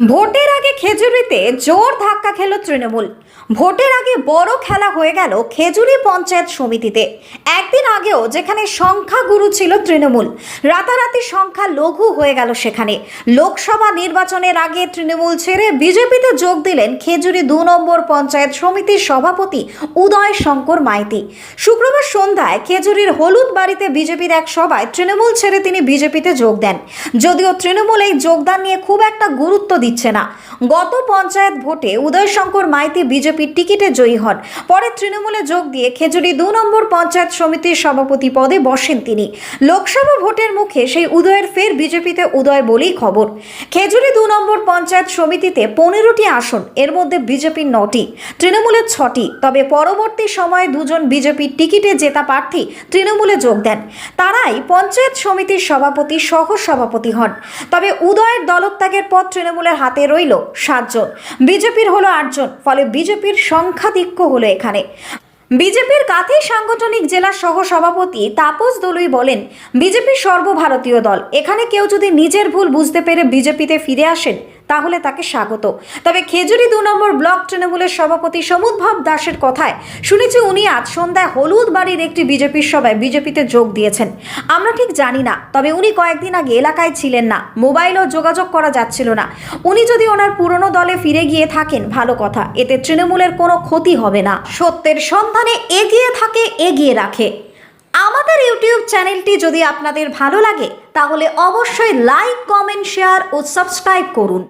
ভোটের আগে খেজুরিতে জোর ধাক্কা খেল তৃণমূল। ভোটের আগে বড় খেলা হয়ে গেল খেজুরি পঞ্চায়েত সমিতিতে। একদিন আগেও যেখানে সংখ্যাগুরু ছিল তৃণমূল, রাতারাতি সংখ্যা লঘু হয়ে গেল সেখানে। লোকসভা নির্বাচনের আগে তৃণমূল ছেড়ে বিজেপিতে যোগ দিলেন খেজুরি দু নম্বর পঞ্চায়েত সমিতির সভাপতি উদয় শঙ্কর মাইতি। শুক্রবার সন্ধ্যায় খেজুরির হলুদ বাড়িতে বিজেপির এক সভায় তৃণমূল ছেড়ে তিনি বিজেপিতে যোগ দেন। যদিও তৃণমূল এই যোগদান নিয়ে খুব একটা গুরুত্ব দিচ্ছে না। গত পঞ্চায়েত ভোটে উদয় শঙ্কর মাইতি বিজেপির টিকিটে জয়ী হন। পরে তৃণমূলে যোগ দিয়ে খেজুরি দু নম্বর পঞ্চায়েত সমিতির সভাপতি পদে বসেন তিনি। লোকসভা ভোটের মুখে সেই উদয়ের ফের বিজেপিতে উদয় বলেই খবর। খেজুরি দু নম্বর পঞ্চায়েত সমিতিতে পনেরোটি আসন, এর মধ্যে বিজেপির নটি, তৃণমূলের ছটি। তবে পরবর্তী সময়ে দুজন বিজেপির টিকিটে জেতা প্রার্থী তৃণমূলে যোগ দেন। তারাই পঞ্চায়েত সমিতির সভাপতি সহ সভাপতি হন। তবে উদয়ের দলত্যাগের পর তৃণমূলের হাতে রইল সাতজন। বিজেপির হলো আটজন, ফলে বিজেপির সংখ্যাধিক্য হলো এখানে। বিজেপির কাঁথি সাংগঠনিক জেলা সহ সভাপতি তাপস দলুই বলেন, বিজেপি সর্বভারতীয় দল। এখানে কেউ যদি নিজের ভুল বুঝতে পেরে বিজেপিতে ফিরে আসেন তাহলে তাকে স্বাগত। তবে খেজুরি দু নম্বর ব্লক তৃণমূলের সভাপতি সমুদ্ভব দাসের কথায় শুনেছি উনি আজ সন্ধ্যায় হলুদ বাড়ির একটি বিজেপির সভায় বিজেপিতে যোগ দিয়েছেন। আমরা ঠিক জানি না, তবে উনি কয়েকদিন আগে এলাকায় ছিলেন না, মোবাইলও যোগাযোগ করা যাচ্ছিল না। উনি যদি ওনার পুরনো দলে ফিরে গিয়ে থাকেন, ভালো কথা, এতে তৃণমূলের কোনো ক্ষতি হবে না। সত্যের সন্ধানে এগিয়ে থাকে, এগিয়ে রাখে। আমাদের ইউটিউব চ্যানেলটি যদি আপনাদের ভালো লাগে, তাহলে অবশ্যই লাইক, কমেন্ট, শেয়ার ও সাবস্ক্রাইব করুন।